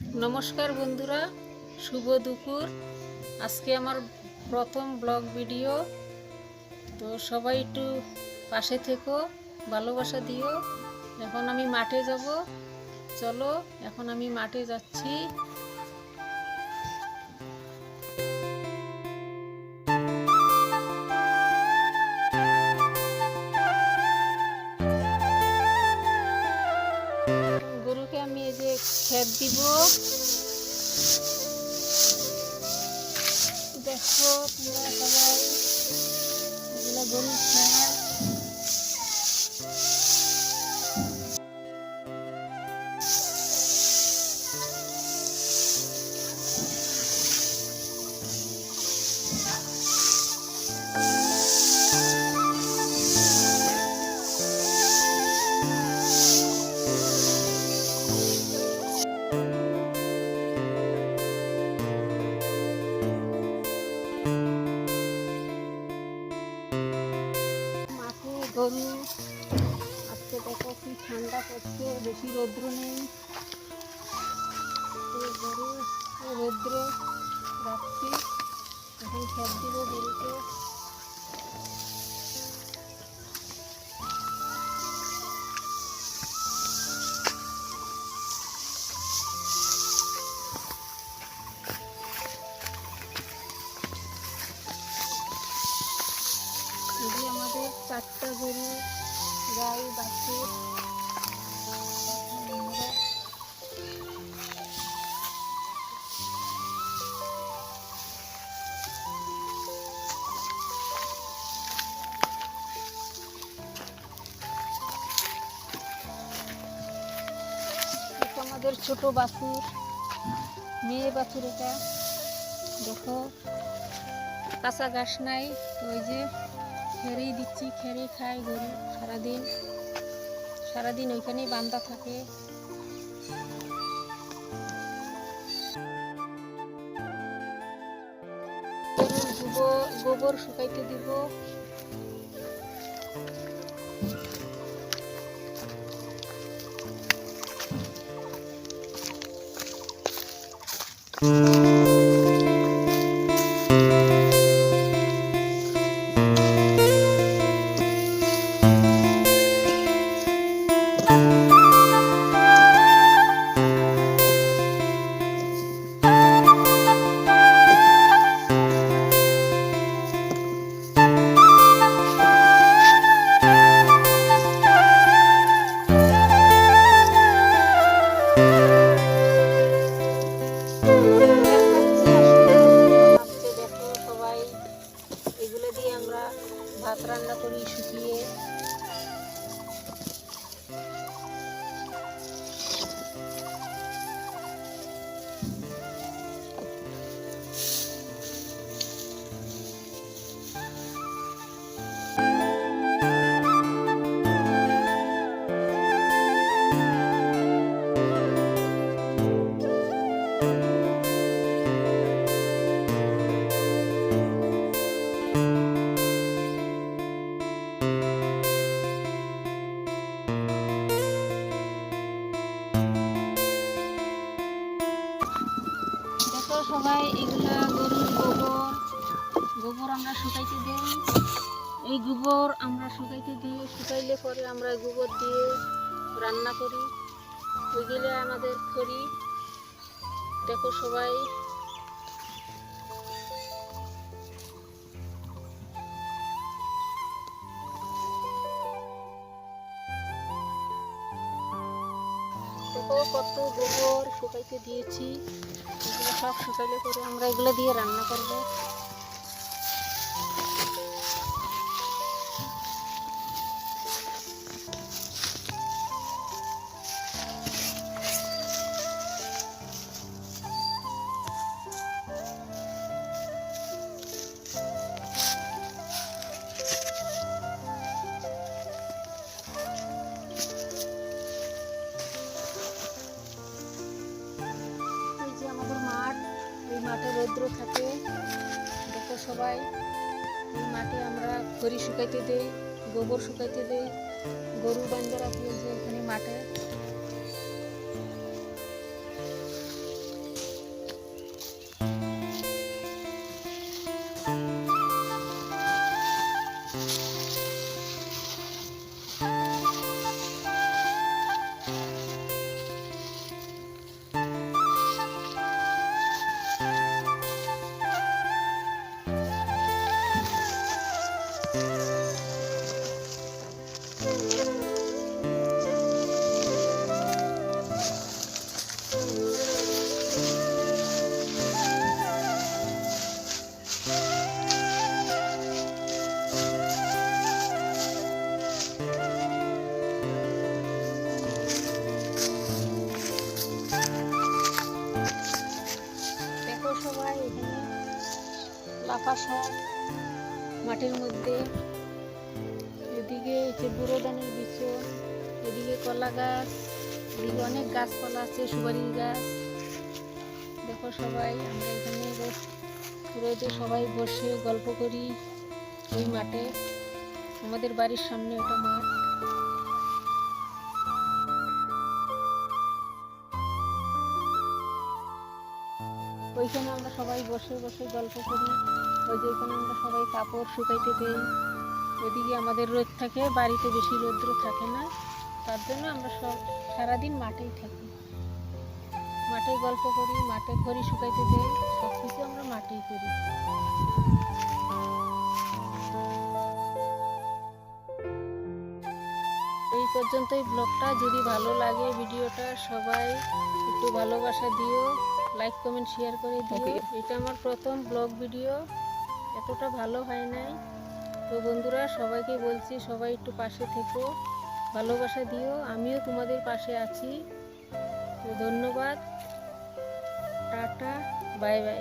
নমস্কার বন্ধুরা, শুভ দুপুর। আজকে আমার প্রথম ব্লগ ভিডিও। তো সবাই একটু পাশে থেকো, ভালোবাসা দিও। এখন আমি মাঠে যাব। চলো, এখন আমি মাঠে যাচ্ছি। এই যে দিব। দেখো সবাই এগুলো মাঠে আজকে দেখো কি ঠান্ডা পড়ছে বেশি রৌদ্র নেই। রৌদ্র রাখছি। এখন খেত দিব গরু, গাই, বাছুর। আমাদের ছোট বাছুর। মেয়ে বাছুর এটা। দেখো, কাঁচা ঘাস নাই। ওই যে খেরেই দিচ্ছি খেরেই খায় গরু। সারাদিন সারাদিন ওইখানেই বান্দা থাকে। গোবর গোবর শুকাইতে দিব। ভাত রান্না করি শুকিয়ে সবাই এগুলো গরুর গোবর গোবর আমরা শুকাইতে দিই। এই গোবর আমরা শুকাইতে দিই শুকাইলে পরে আমরা গোবর দিয়ে রান্না করি। ওইগুলো আমাদের করি দেখো সবাই দেখো কত গোবর শুকাইতে দিয়েছি। সব শুকাইলে করে আমরা এগুলো দিয়ে রান্না করব। সবাই মাঠে আমরা খড়ি শুকাইতে দেই গোবর শুকাইতে দেই গরু বান্ধা রাখি এখানে মাঠে। লাফা শাক, মাঠের মধ্যে, এদিকে হচ্ছে বুড়ো ধানের বিচন এদিকে কলা গাছ, এদিকে অনেক গাছপালা আছে, সুপারির গাছ। দেখো সবাই, আমরা এখানে রোদে সবাই বসে গল্প করি ওই মাঠে। আমাদের বাড়ির সামনে ওটা মাঠ। ওইখানে আমরা সবাই বসে বসে গল্প করি। ওই যে ওইখানে আমরা সবাই কাপড় শুকাইতে দিই। ওইদিকে আমাদের রোদ থাকে, বাড়িতে বেশি রৌদ্র থাকে না। তার জন্য আমরা সব সারাদিন মাঠেই থাকি। মাঠে গল্প করি, মাঠে খড়ি শুকাইতে দেই সব কিছু আমরা মাঠেই করি। এই পর্যন্তই ব্লগটা। যদি ভালো লাগে ভিডিওটা, সবাই একটু ভালোবাসা দিও। লাইক কমেন্ট শেয়ার করে দিও। এটা আমার প্রথম ব্লগ ভিডিও এতটা ভালো হয় নাই। তো বন্ধুরা সবাইকে বলছি সবাই একটু পাশে থেকো। ভালোবাসা দিও। আমিও তোমাদের পাশে আছি। তো ধন্যবাদ। Tata bye bye.